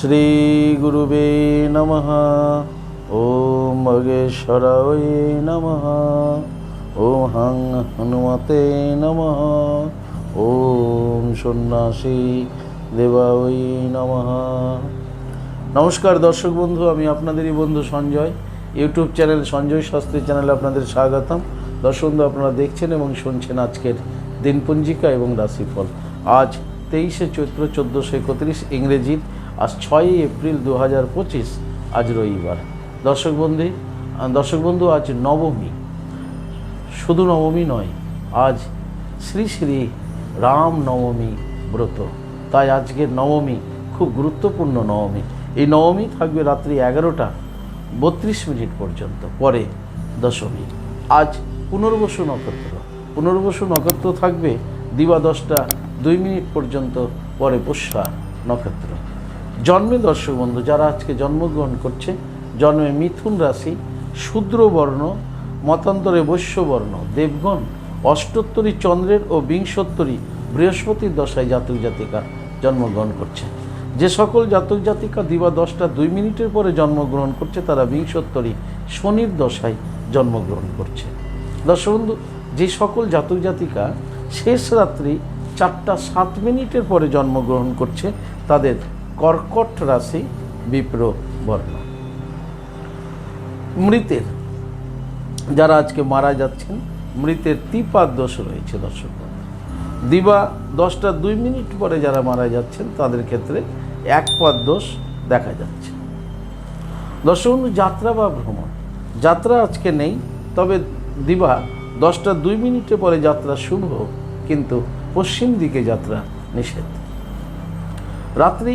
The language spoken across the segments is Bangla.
শ্রীগুরুবে নমঃ ওম মগেশ্বরায় নমঃ ওম হাং হনুমতে নমঃ ওম সন্ন্যাসী দেবায় নমঃ নমস্কার দর্শক বন্ধু, আমি আপনাদেরই বন্ধু সঞ্জয়। ইউটিউব চ্যানেল সঞ্জয় শাস্ত্রী চ্যানেলে আপনাদের স্বাগতম। দর্শক বন্ধু, আপনারা দেখছেন এবং শুনছেন আজকের দিনপঞ্জিকা এবং রাশিফল। আজ তেইশে চৈত্র চোদ্দোশো একত্রিশ ইংরেজির আজ ছয়ই এপ্রিল দু হাজার পঁচিশ, আজ রবিবার। দর্শক বন্ধু দর্শক বন্ধু, আজ নবমী। শুধু নবমী নয়, আজ শ্রী শ্রী রাম নবমী ব্রত। তাই আজকের নবমী, খুব গুরুত্বপূর্ণ নবমী। এই নবমী থাকবে রাত্রি এগারোটা বত্রিশ মিনিট পর্যন্ত, পরে দশমী। আজ পুনর্বসু নক্ষত্র। পুনর্বসু নক্ষত্র থাকবে দিবা দশটা দুই মিনিট পর্যন্ত, পরে পুষ্যা নক্ষত্র। জন্মে দর্শক বন্ধু, যারা আজকে জন্মগ্রহণ করছে, জন্মে মিথুন রাশি শূদ্র বর্ণ মতান্তরে বৈশ্যবর্ণ, দেবগণ, অষ্টোত্তরী চন্দ্রের ও বিংশোত্তরী বৃহস্পতির দশায় জাতক জাতিকা জন্মগ্রহণ করছে। যে সকল জাতক জাতিকা দিবা দশটা দুই মিনিটের পরে জন্মগ্রহণ করছে, তারা বিংশোত্তরী শনির দশায় জন্মগ্রহণ করছে। দর্শক বন্ধু, যে সকল জাতক জাতিকা শেষ রাত্রি চারটা সাত মিনিটের পরে জন্মগ্রহণ করছে, তাদের কর্কট রাশি বিপ্র বর্ণ মৃতের, যারা আজকে মারা যাচ্ছেন, মৃতের তিপাদ দোষ রয়েছে দর্শক দিবা দশটা দুই মিনিট পরে যারা মারা যাচ্ছেন, তাদের ক্ষেত্রে এক পাদ দোষ দেখা যাচ্ছে। দর্শক যাত্রা বা ভ্রমণ। যাত্রা আজকে নেই, তবে দিবা দশটা দুই মিনিটে পরে যাত্রা শুভ কিন্তু পশ্চিম দিকে যাত্রা নিষেধ। রাত্রি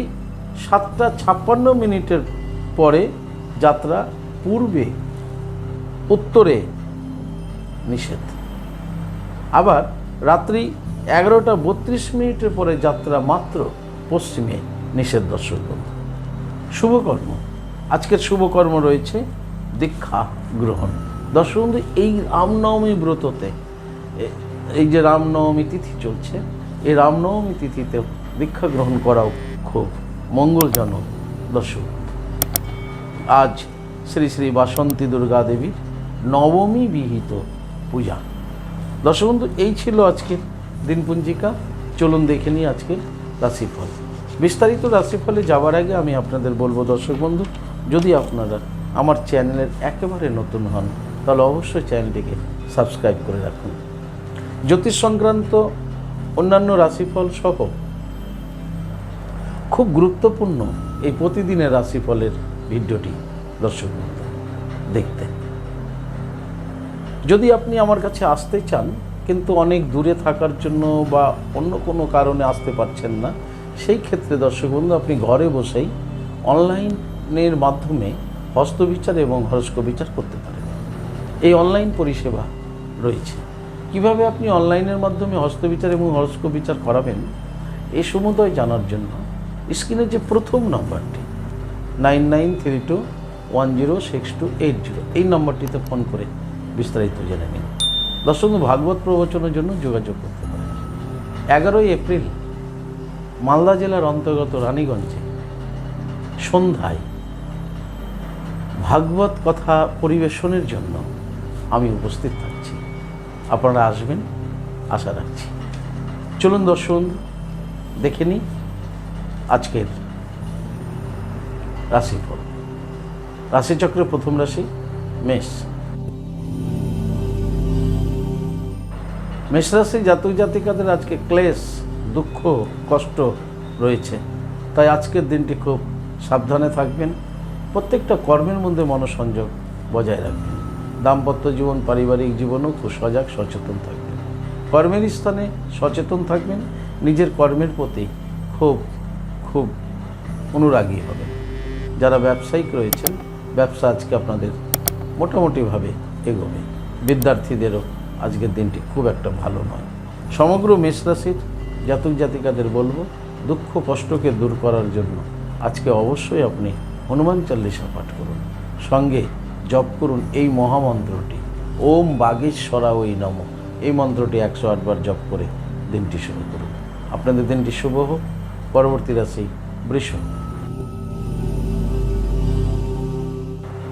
সাতটা ছাপ্পান্ন মিনিটের পরে যাত্রা পূর্বে উত্তরে নিষেধ। আবার রাত্রি এগারোটা বত্রিশ মিনিটের পরে যাত্রা মাত্র পশ্চিমে নিষেধ দর্শক বন্ধু। শুভকর্ম। আজকের শুভকর্ম রয়েছে দীক্ষা গ্রহণ। দর্শক বন্ধু, এই রামনবমী ব্রততে এই যে রামনবমী তিথি চলছে এই রামনবমী তিথিতে দীক্ষা গ্রহণ করাও খুব মঙ্গলজনক। দর্শক, আজ শ্রী শ্রী বাসন্তী দুর্গা দেবীর নবমী বিহিত পূজা। দর্শক বন্ধু, এই ছিল আজকের দিনপঞ্জিকা চলুন দেখে নিই আজকের রাশিফল। বিস্তারিত রাশিফলে যাওয়ার আগে আমি আপনাদের বলব, দর্শক বন্ধু, যদি আপনারা আমার চ্যানেলের একেবারে নতুন হন, তাহলে অবশ্যই চ্যানেলটিকে সাবস্ক্রাইব করে রাখুন। জ্যোতিষ সংক্রান্ত অন্যান্য রাশিফল সহ খুব গুরুত্বপূর্ণ এই প্রতিদিনের রাশিফলের ভিডিওটি, দর্শক দেখতে। যদি আপনি আমার কাছে আসতে চান, কিন্তু অনেক দূরে থাকার জন্য বা অন্য কোনো কারণে আসতে পারছেন না, সেই ক্ষেত্রে, দর্শক বন্ধু, আপনি ঘরে বসেই অনলাইনের মাধ্যমে হস্তবিচার এবং হরস্ক বিচার করতে পারেন। এই অনলাইন পরিষেবা রয়েছে। কীভাবে আপনি অনলাইনের মাধ্যমে হস্তবিচার এবং হরস্ক বিচার করাবেন, এ সমুদয় জানার জন্য স্ক্রিনের যে প্রথম নম্বরটি nine nine three two one zero six two eight zero এই নম্বরটিতে ফোন করে বিস্তারিত জেনে নিন। দর্শক ভাগবত প্রবচনের জন্য যোগাযোগ করতে পারেন। এগারোই এপ্রিল মালদা জেলার অন্তর্গত রানীগঞ্জে সন্ধ্যায় ভাগবত কথা পরিবেশনের জন্য আমি উপস্থিত থাকছি। আপনারা আসবেন আশা রাখছি। চলুন দর্শক বন্ধু, দেখে নিই আজকের রাশিফল। রাশিচক্রের প্রথম রাশি, মেষ। মেষ রাশি জাতক জাতিকাদের আজকে ক্লেশ, দুঃখ, কষ্ট রয়েছে। তাই আজকের দিনটি খুব সাবধানে থাকবেন। প্রত্যেকটা কর্মের মধ্যে মনোসংযোগ বজায় রাখবেন। দাম্পত্য জীবন, পারিবারিক জীবনও খুব সজাগ, সচেতন থাকবেন। কর্মের স্থানে সচেতন থাকবেন। নিজের কর্মের প্রতি খুব খুব অনুরাগী হবেন যারা ব্যবসায়িক রয়েছেন, ব্যবসা আজকে আপনাদের মোটামুটিভাবে এগোবে। বিদ্যার্থীদেরও আজকের দিনটি খুব একটা ভালো নয়। সমগ্র মেষ রাশির জাতক জাতিকাদের বলব, দুঃখ কষ্টকে দূর করার জন্য আজকে অবশ্যই আপনি হনুমান চল্লিশা পাঠ করুন। সঙ্গে জপ করুন এই মহামন্ত্রটি। ওম বাগেশ্বরা ওই নম। এই মন্ত্রটি একশো আটবার জপ করে দিনটি শুরু করুন। আপনাদের দিনটি শুভ হোক। পরবর্তী রাশি বৃষ।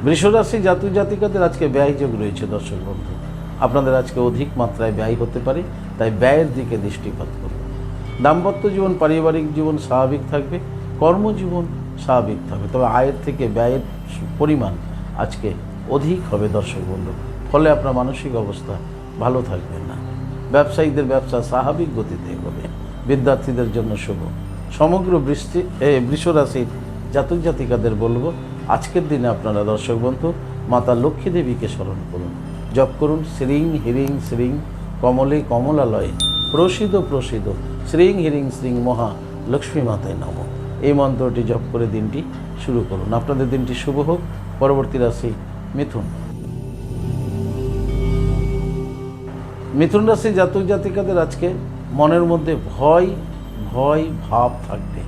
বৃষরাশি জাতক জাতিকাদের আজকে ব্যয় যোগ রয়েছে দর্শক বন্ধু। আপনাদের আজকে অধিক মাত্রায় ব্যয় হতে পারে, তাই ব্যয়ের দিকে দৃষ্টিপাত করুন। দাম্পত্য জীবন, পারিবারিক জীবন স্বাভাবিক থাকবে, কর্মজীবন স্বাভাবিক থাকবে, তবে আয়ের থেকে ব্যয়ের পরিমাণ আজকে অধিক হবে দর্শক বন্ধু। ফলে আপনার মানসিক অবস্থা ভালো থাকবে না। ব্যবসায়ীদের ব্যবসা স্বাভাবিক গতিতে হবে। বিদ্যার্থীদের জন্য শুভ। সমগ্র বৃষ্টি বৃষরাশির জাতক জাতিকাদের বলব, আজকের দিনে আপনারা দর্শক বন্ধু, মাতা লক্ষ্মী দেবীকে স্মরণ করুন। জপ করুন, শ্রীং হিরিং শ্রীং কমলে কমলালয়ে প্রসিদ্ধ প্রসিদ্ধ শ্রীং হিরিং শ্রীং মহা লক্ষ্মী মাতায় নম। এই মন্ত্রটি জপ করে দিনটি শুরু করুন। আপনাদের দিনটি শুভ হোক। পরবর্তী রাশি মিথুন। মিথুন রাশি জাতক জাতিকাদের আজকে মনের মধ্যে ভয় ভয় ভাব থাকবে।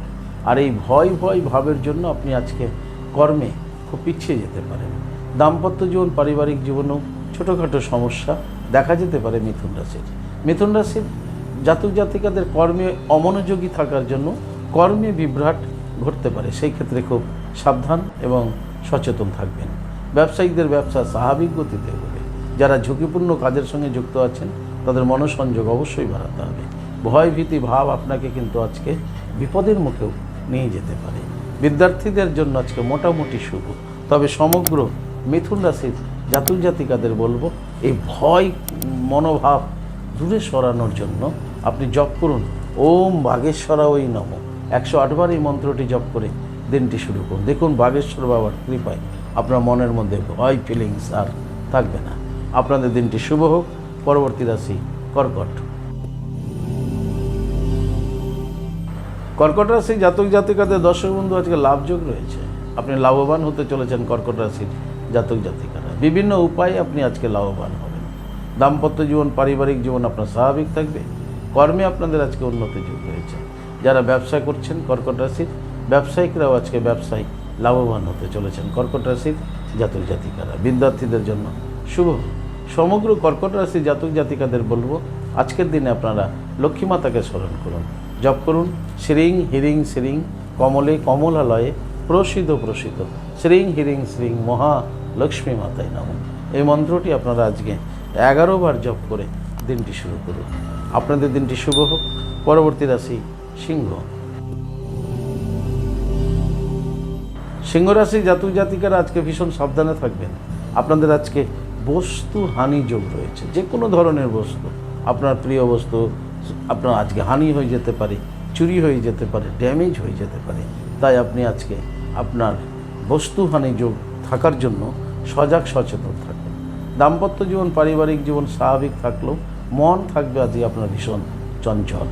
আর এই ভয় ভয় ভাবের জন্য আপনি আজকে কর্মে খুব পিছিয়ে যেতে পারেন। দাম্পত্য জীবন, পারিবারিক জীবনেও ছোটোখাটো সমস্যা দেখা যেতে পারে মিথুন রাশির। মিথুন রাশির জাতক জাতিকাদের কর্মে অমনোযোগী থাকার জন্য কর্মে বিভ্রাট ঘটতে পারে। সেই ক্ষেত্রে খুব সাবধান এবং সচেতন থাকবেন। ব্যবসায়িকদের ব্যবসা স্বাভাবিক গতিতে এগোবে যারা ঝুঁকিপূর্ণ কাজের সঙ্গে যুক্ত আছেন, তাদের মনোসংযোগ অবশ্যই বাড়াতে হবে। ভয় ভীতি ভাব আপনাকে কিন্তু আজকে বিপদের মুখেও নিয়ে যেতে পারে। বিদ্যার্থীদের জন্য আজকে মোটামুটি শুভ। তবে সমগ্র মিথুন রাশির জাতক জাতিকাদের বলব, এই ভয়, মনোভাব দূরে সরানোর জন্য আপনি জপ করুন। ওম বাগেশ্বরা ওই নম। একশো আটবার এই মন্ত্রটি জপ করে দিনটি শুরু করুন। দেখুন বাগেশ্বর বাবার কৃপায় আপনার মনের মধ্যে ভয় ফিলিংস আর থাকবে না। আপনাদের দিনটি শুভ হোক। পরবর্তী রাশি কর্কট। কর্কট রাশি জাতক জাতিকাদের দর্শক বন্ধু, আজকে লাভযোগ রয়েছে। আপনি লাভবান হতে চলেছেন কর্কট রাশির জাতক জাতিকারা। বিভিন্ন উপায়ে আপনি আজকে লাভবান হবেন। দাম্পত্য জীবন, পারিবারিক জীবন আপনার স্বাভাবিক থাকবে। কর্মে আপনাদের আজকে উন্নতি যুগ রয়েছে। যারা ব্যবসা করছেন কর্কট রাশির, ব্যবসায়িকরাও আজকে ব্যবসায় লাভবান হতে চলেছেন কর্কট রাশির জাতক জাতিকারা। বিদ্যার্থীদের জন্য শুভ। সমগ্র কর্কট রাশি জাতক জাতিকাদের বলব, আজকের দিনে আপনারা লক্ষ্মী মাতাকে স্মরণ করুন। জপ করুন। শ্রীং হিরিং শ্রীং কমলে কমলালয়ে প্রসিদ্ধ প্রসিদ্ধ। শ্রীং হিরিং শ্রীং মহা লক্ষ্মী মাতায় নাম। এই মন্ত্রটি আপনারা আজকে এগারো বার জপ করে দিনটি শুরু করুন। আপনাদের দিনটি শুভ হোক। পরবর্তী রাশি সিংহ। সিংহ রাশি জাতক জাতিকারা আজকে ভীষণ সাবধানে থাকবেন। আপনাদের আজকে বস্তু হানি যোগ রয়েছে। যে কোনো ধরনের বস্তু, আপনার প্রিয় বস্তু আপনার আজকে হানি হয়ে যেতে পারে, চুরি হয়ে যেতে পারে ড্যামেজ হয়ে যেতে পারে। তাই আপনি আজকে আপনার বস্তু হানি যোগ থাকার জন্য সজাগ সচেতন থাকবেন দাম্পত্য জীবন, পারিবারিক জীবন স্বাভাবিক থাকলেও মন থাকবে আজকে আপনার ভীষণ চঞ্চল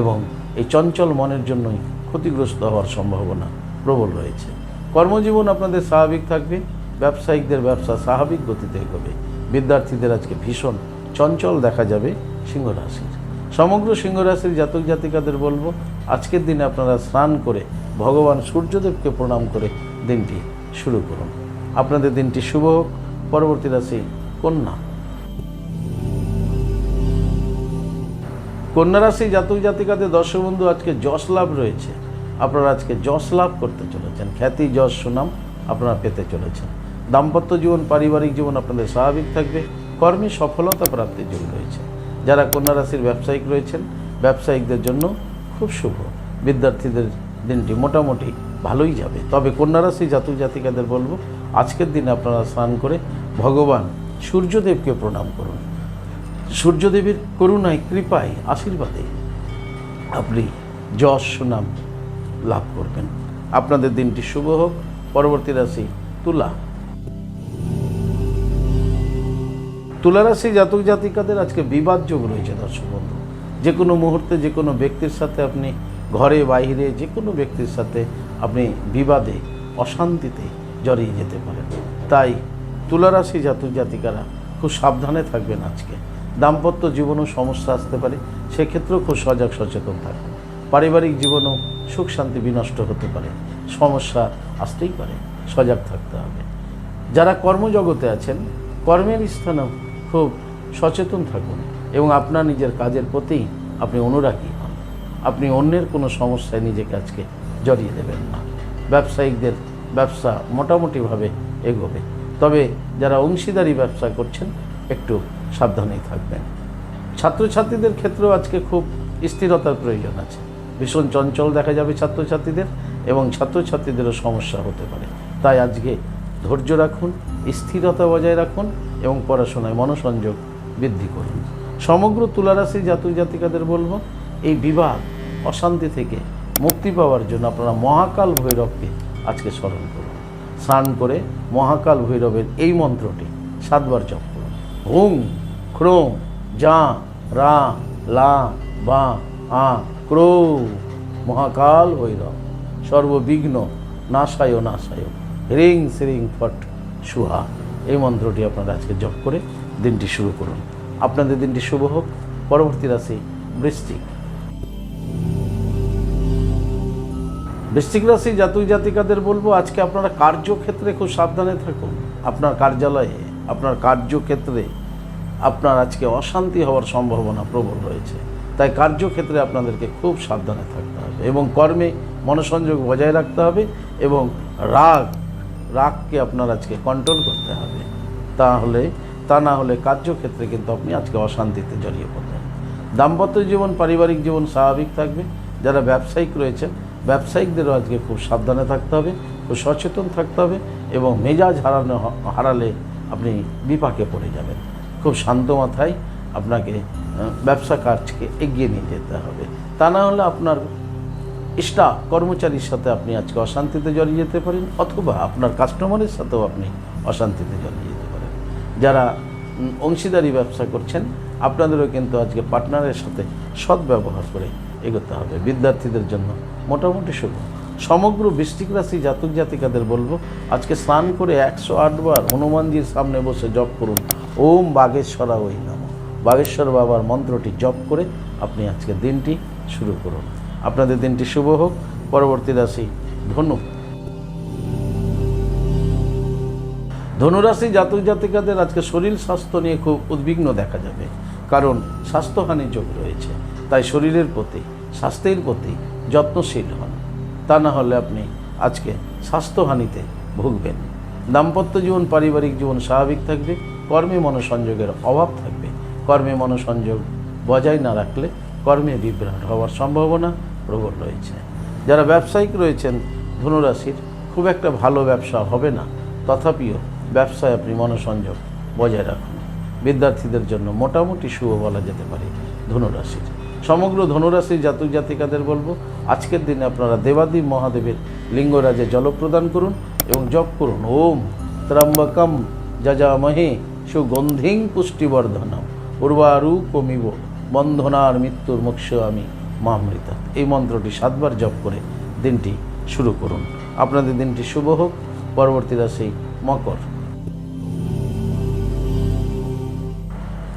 এবং এই চঞ্চল মনের জন্যই ক্ষতিগ্রস্ত হওয়ার সম্ভাবনা প্রবল রয়েছে। কর্মজীবন আপনাদের স্বাভাবিক থাকবে, ব্যবসায়িকদের ব্যবসা স্বাভাবিক গতিতে এগোবে। বিদ্যার্থীদের আজকে ভীষণ চঞ্চল দেখা যাবে সিংহ রাশির সমগ্র সিংহ রাশির জাতক জাতিকাদের বলব, আজকের দিনে আপনারা স্নান করে ভগবান সূর্যদেবকে প্রণাম করে দিনটি শুরু করুন। আপনাদের দিনটি শুভ হোক। পরবর্তী রাশি কন্যা। কন্যা রাশি জাতক জাতিকাদের দর্শক বন্ধু আজকে যশ লাভ রয়েছে। আপনারা আজকে যশ লাভ করতে চলেছেন। খ্যাতি, যশ, সুনাম আপনারা পেতে চলেছেন। দাম্পত্য জীবন, পারিবারিক জীবন আপনাদের স্বাভাবিক থাকবে। কর্মে সফলতা প্রাপ্তির যোগ রয়েছে। যারা কন্যা রাশির ব্যবসায়িক রয়েছেন, ব্যবসায়িকদের জন্য খুব শুভ। বিদ্যার্থীদের দিনটি মোটামুটি ভালোই যাবে। তবে কন্যা রাশি জাতক জাতিকাদের বলব, আজকের দিনে আপনারা স্নান করে ভগবান সূর্যদেবকে প্রণাম করুন। সূর্যদেবের করুণায়, কৃপায়, আশীর্বাদে আপনি যশ সুনাম লাভ করবেন। আপনাদের দিনটি শুভ হোক। পরবর্তী রাশি তুলা। তুলা রাশি জাতক জাতিকাদের আজকে বিবাদ যোগ রয়েছে, দর্শক বন্ধু। যে কোনো মুহূর্তে যে কোনো ব্যক্তির সাথে আপনি ঘরে, বাইরে যে কোনো ব্যক্তির সাথে আপনি বিবাদে, অশান্তিতে জড়িয়ে যেতে পারেন। তাই তুলারাশি জাতক জাতিকারা খুব সাবধানে থাকবেন আজকে। দাম্পত্য জীবনেও সমস্যা আসতে পারে, সেক্ষেত্রেও খুব সজাগ, সচেতন থাকবেন পারিবারিক জীবনেও সুখ, শান্তি বিনষ্ট হতে পারে, সমস্যা আসতেই পারে, সজাগ থাকতে হবে। যারা কর্মজগতে আছেন, কর্মের স্থানেও খুব সচেতন থাকুন এবং আপনার নিজের কাজের প্রতি আপনি অনুরাগী হন। আপনি অন্যের কোনো সমস্যায় নিজেকে আজকে জড়িয়ে দেবেন না। ব্যবসায়িকদের ব্যবসা মোটামুটিভাবে এগোবে। তবে যারা অংশীদারি ব্যবসা করছেন, একটু সাবধানেই থাকবেন। ছাত্রছাত্রীদের ক্ষেত্রেও আজকে খুব স্থিরতার প্রয়োজন আছে। ভীষণ চঞ্চল দেখা যাবে ছাত্রছাত্রীদের এবং ছাত্রছাত্রীদেরও সমস্যা হতে পারে। তাই আজকে ধৈর্য রাখুন, স্থিরতা বজায় রাখুন এবং পড়াশোনায় মনোসংযোগ বৃদ্ধি করুন। সমগ্র তুলারাশি জাতক জাতিকাদের বলব, এই বিবাদ অশান্তি থেকে মুক্তি পাওয়ার জন্য আপনারা মহাকাল ভৈরবকে আজকে স্মরণ করুন। স্নান করে মহাকাল ভৈরবের এই মন্ত্রটি সাতবার জপ করুন। হুং, ক্রোম, যা, রা, লা, বা, আ, ক্রো, মহাকাল ভৈরব। সর্ববিঘ্ন, নাশায় নাশায়। হ্রিং শ্রিং ফট সুহা। এই মন্ত্রটি আপনারা আজকে জপ করে দিনটি শুরু করুন। আপনাদের দিনটি শুভ হোক। পরবর্তী রাশি বৃশ্চিক। বৃশ্চিক রাশি জাতক জাতিকাদের বলব, আজকে আপনারা কার্যক্ষেত্রে খুব সাবধানে থাকুন। আপনার কার্যালয়ে, আপনার কার্যক্ষেত্রে আপনার আজকে অশান্তি হওয়ার সম্ভাবনা প্রবল রয়েছে। তাই কার্যক্ষেত্রে আপনাদেরকে খুব সাবধানে থাকতে হবে এবং কর্মে মনোসংযোগ বজায় রাখতে হবে এবং রাগ রাগকে আপনার আজকে কন্ট্রোল করতে হবে। তাহলে, তা না হলে কার্যক্ষেত্রে কিন্তু আপনি আজকে অশান্তিতে জড়িয়ে পড়বেন। দাম্পত্য জীবন, পারিবারিক জীবন স্বাভাবিক থাকবে। যারা ব্যবসায়িক রয়েছেন, ব্যবসায়িকদেরও আজকে খুব সাবধানে থাকতে হবে, খুব সচেতন থাকতে হবে এবং মেজাজ হারানো হারালে আপনি বিপাকে পড়ে যাবেন। খুব শান্ত মাথায় আপনাকে ব্যবসা কাজকে এগিয়ে নিয়ে যেতে হবে। তা না হলে আপনার স্টাফ কর্মচারীর সাথে আপনি আজকে অশান্তিতে জড়িয়ে যেতে পারেন, অথবা আপনার কাস্টমারের সাথেও আপনি অশান্তিতে জড়িয়ে যেতে পারেন। যারা অংশীদারি ব্যবসা করছেন, আপনাদেরও কিন্তু আজকে পার্টনারের সাথে সৎ ব্যবহার করে এগোতে হবে। বিদ্যার্থীদের জন্য মোটামুটি শুভ। সমগ্র বৃষ্টিক রাশি জাতক জাতিকাদের বলব, আজকে স্নান করে একশো আটবার হনুমানজির সামনে বসে জপ করুন। ওম বাগেশ্বরা ওই নাম। বাগেশ্বর বাবার মন্ত্রটি জপ করে আপনি আজকে দিনটি শুরু করুন। আপনাদের দিনটি শুভ হোক, পরবর্তী রাশি ধনু। ধনুরাশি জাতক জাতিকাদের আজকে শরীর স্বাস্থ্য নিয়ে খুব উদ্বিগ্ন দেখা যাবে, কারণ স্বাস্থ্যহানি যোগ রয়েছে। তাই শরীরের প্রতি, স্বাস্থ্যের প্রতি যত্নশীল হন। তা না হলে আপনি আজকে স্বাস্থ্যহানিতে ভুগবেন। দাম্পত্য জীবন, পারিবারিক জীবন স্বাভাবিক থাকবে, কর্মে মনোসংযোগের অভাব থাকবে। কর্মে মনোসংযোগ বজায় না রাখলে কর্মে বিভ্রাট হওয়ার সম্ভাবনা প্রবল রয়েছে। যারা ব্যবসায়িক রয়েছেন, ধনুরাশির খুব একটা ভালো ব্যবসা হবে না। তথাপিও ব্যবসায় আপনি মনোসংযোগ বজায় রাখুন। বিদ্যার্থীদের জন্য মোটামুটি শুভ বলা যেতে পারে ধনুরাশির। সমগ্র ধনুরাশির জাতক জাতিকাদের বলব, আজকের দিনে আপনারা দেবাদেব মহাদেবের লিঙ্গরাজে জল প্রদান করুন এবং জপ করুন। ওম ত্রম্বকম যজামহে সুগন্ধিং পুষ্টিবর্ধনম। উর্বারু কমিব বন্ধনার মৃত্যুর মোক্ষ আমি মামৃতা এই মন্ত্রটি সাতবার জপ করে দিনটি শুরু করুন। আপনাদের দিনটি শুভ হোক। পরবর্তী রাশি মকর।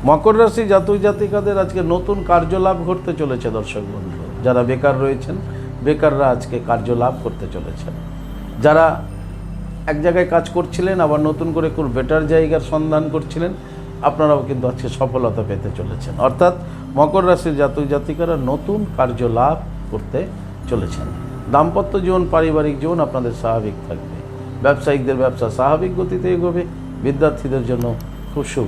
মকর রাশি জাতক জাতিকাদের আজকে নতুন কার্যলাভ ঘটতে চলেছে, দর্শক বন্ধু। যারা বেকার রয়েছেন, বেকাররা আজকে কার্যলাভ করতে চলেছেন। যারা এক জায়গায় কাজ করছিলেন, আবার নতুন করে খুব বেটার জায়গার সন্ধান করছিলেন আপনারাও কিন্তু আজকে সফলতা পেতে চলেছেন। অর্থাৎ মকর রাশির জাতক জাতিকারা নতুন কার্যলাভ করতে চলেছেন। দাম্পত্য জীবন, পারিবারিক জীবন আপনাদের স্বাভাবিক থাকবে। ব্যবসায়িকদের ব্যবসা স্বাভাবিক গতিতে এগোবে। বিদ্যার্থীদের জন্য খুব শুভ।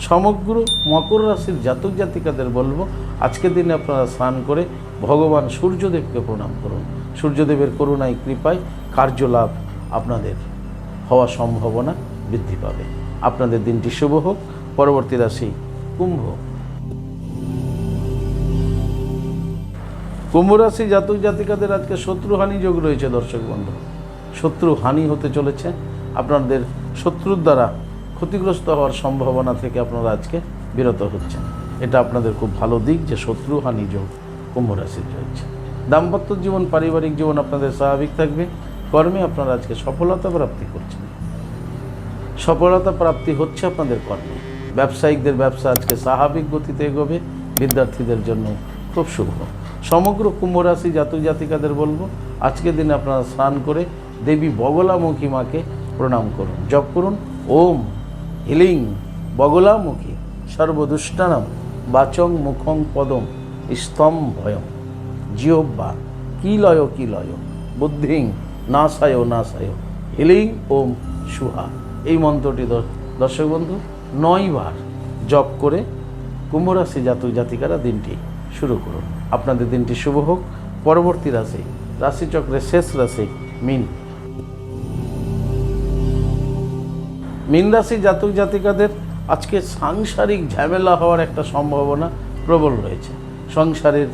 সমগ্র মকর রাশির জাতক জাতিকাদের বলব আজকের দিনে আপনারা স্নান করে ভগবান সূর্যদেবকে প্রণাম করুন। সূর্যদেবের করুণায়, কৃপায় কার্যলাভ আপনাদের হওয়া সম্ভাবনা বৃদ্ধি পাবে। আপনাদের দিনটি শুভ হোক। পরবর্তী রাশি কুম্ভ। কুম্ভ রাশি জাতক জাতিকাদের আজকে শত্রুহানি যোগ রয়েছে, দর্শক বন্ধু। শত্রু হানি হতে চলেছে। আপনাদের শত্রুর দ্বারা ক্ষতিগ্রস্ত হওয়ার সম্ভাবনা থেকে আপনারা আজকে বিরত হচ্ছেন। এটা আপনাদের খুব ভালো দিক যে শত্রু হানি যোগ কুম্ভ রাশির রয়েছে। দাম্পত্য জীবন, পারিবারিক জীবন আপনাদের স্বাভাবিক থাকবে। কর্মে আপনারা আজকে সফলতা প্রাপ্তি করছেন। সফলতা প্রাপ্তি হচ্ছে আপনাদের কর্মে। ব্যবসায়িকদের ব্যবসা আজকে স্বাভাবিক গতিতে এগোবে, বিদ্যার্থীদের জন্য খুব শুভ। সমগ্র কুম্ভ রাশি জাতক জাতিকাদের বলব, আজকের দিনে আপনারা স্নান করে দেবী বগলামুখী মাকে প্রণাম করুন, জপ করুন। ওম হিলিং বগলামুখী সর্বদুষ্টানম বাচং মুখং পদম স্তম ভয়ম জিহ্বা কিলয় কিলয় বুদ্ধিং নাশায় নাশায় হিলিং, ওম, সুহা। এই মন্ত্রটি দর্শক বন্ধু নয়বার জপ করে কুম্ভ রাশি জাতক জাতিকারা দিনটি শুরু করুন। আপনাদের দিনটি শুভ হোক। পরবর্তী রাশি, রাশিচক্রের শেষ রাশি মিন। মিন রাশি জাতক জাতিকাদের আজকে সাংসারিক ঝামেলা হওয়ার একটা সম্ভাবনা প্রবল রয়েছে। সংসারের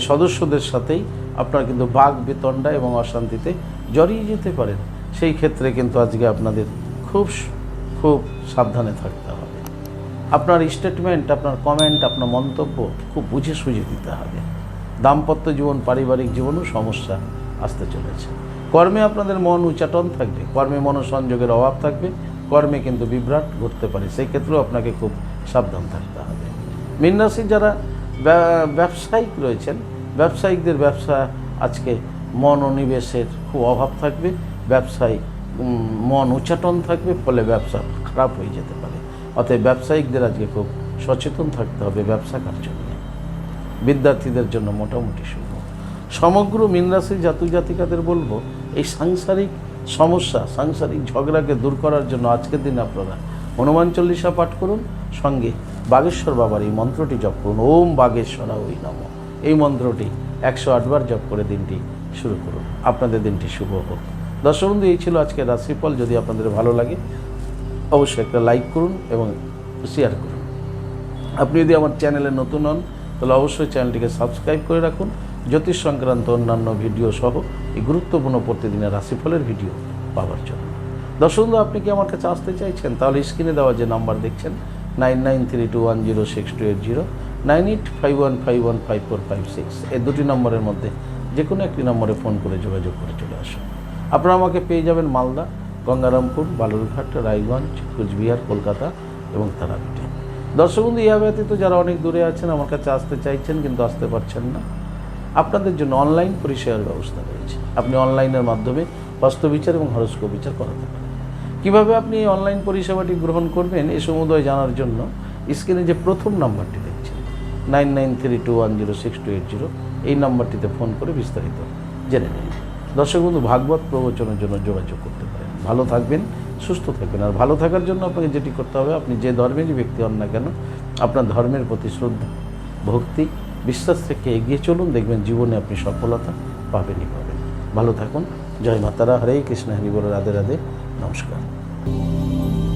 সদস্যদের সাথেই আপনার কিন্তু বাঘ, বিতণ্ডা এবং অশান্তিতে জড়িয়ে যেতে পারেন। সেই ক্ষেত্রে কিন্তু আজকে আপনাদের খুব খুব সাবধানে থাকতে আপনার স্টেটমেন্ট আপনার কমেন্ট আপনার মন্তব্য খুব বুঝে সুঝে দিতে হবে। দাম্পত্য জীবন, পারিবারিক জীবনও সমস্যা আসতে চলেছে। কর্মে আপনাদের মন উচ্চাটন থাকবে, কর্মে মনোসংযোগের অভাব থাকবে, কর্মে কিন্তু বিভ্রাট ঘটতে পারে, সেই ক্ষেত্রেও আপনাকে খুব সাবধান থাকতে হবে। মীনরাশির যারা ব্যবসায়িক রয়েছেন, ব্যবসায়িকদের ব্যবসা আজকে মনোনিবেশের খুব অভাব থাকবে, ব্যবসায় মন উচ্চাটন থাকবে, ফলে ব্যবসা খারাপ হয়ে যেতে পারে। অতএব ব্যবসায়িকদের আজকে খুব সচেতন থাকতে হবে ব্যবসা কার্য নিয়ে। বিদ্যার্থীদের জন্য মোটামুটি শুভ। সমগ্র মীন রাশির জাতক জাতিকাদের বলব, এই সাংসারিক সমস্যা, সাংসারিক ঝগড়াকে দূর করার জন্য আজকের দিন আপনারা হনুমান চল্লিশা পাঠ করুন, সঙ্গে বাগেশ্বর বাবার এই মন্ত্রটি জপ করুন। ওম বাগেশ্বরা ওই নম। এই মন্ত্রটি একশো আটবার জপ করে দিনটি শুরু করুন। আপনাদের দিনটি শুভ হোক। দর্শক বন্ধু, এই ছিল আজকের রাশিফল। যদি আপনাদের ভালো লাগে অবশ্যই একটা লাইক করুন এবং শেয়ার করুন। আপনি যদি আমার চ্যানেলে নতুন হন, তাহলে অবশ্যই চ্যানেলটিকে সাবস্ক্রাইব করে রাখুন। জ্যোতিষ সংক্রান্ত অন্যান্য ভিডিও সহ এই গুরুত্বপূর্ণ প্রতিদিনের রাশিফলের ভিডিও পাওয়ার জন্য। দর্শক আপনি কি আমার কাছে আসতে চাইছেন? তাহলে স্ক্রিনে দেওয়া যে নাম্বার দেখছেন nine nine three two one zero six two eight zero nine eight five one five one five four five six এই দুটি নম্বরের মধ্যে যে কোনো একটি নম্বরে ফোন করে যোগাযোগ করে চলে আসুন। আপনারা আমাকে পেয়ে যাবেন মালদা। গঙ্গারামপুর, বালুরঘাট, রায়গঞ্জ, কুচবিহার, কলকাতা এবং তারাপীঠে। দর্শক বন্ধু ইহা ব্যতীত যারা অনেক দূরে আছেন, আমার কাছে আসতে চাইছেন কিন্তু আসতে পারছেন না। আপনাদের জন্য অনলাইন পরিষেবার ব্যবস্থা রয়েছে। আপনি অনলাইনের মাধ্যমে বাস্তবিচার এবং হরস্কোপ বিচার করাতে পারেন। কীভাবে আপনি এই অনলাইন পরিষেবাটি গ্রহণ করবেন, এ সমুদয় জানার জন্য স্ক্রিনে যে প্রথম নাম্বারটি দেখছেন, nine nine three two one zero six two eight zero, এই নাম্বারটিতে ফোন করে বিস্তারিত জেনে নিন। দর্শক বন্ধু ভাগবত প্রবচনের জন্য যোগাযোগ করতে ভালো থাকবেন, সুস্থ থাকবেন। আর ভালো থাকার জন্য আপনাকে যেটি করতে হবে, আপনি যে ধর্মেরই ব্যক্তি হন না কেন, আপনার ধর্মের প্রতি শ্রদ্ধা, ভক্তি, বিশ্বাস থেকে এগিয়ে চলুন, দেখবেন জীবনে আপনি সফলতা পাবেনই পাবেন ভালো থাকুন। জয় মাতারা। হরে কৃষ্ণ। হরি বলে। রাধে রাধে। নমস্কার।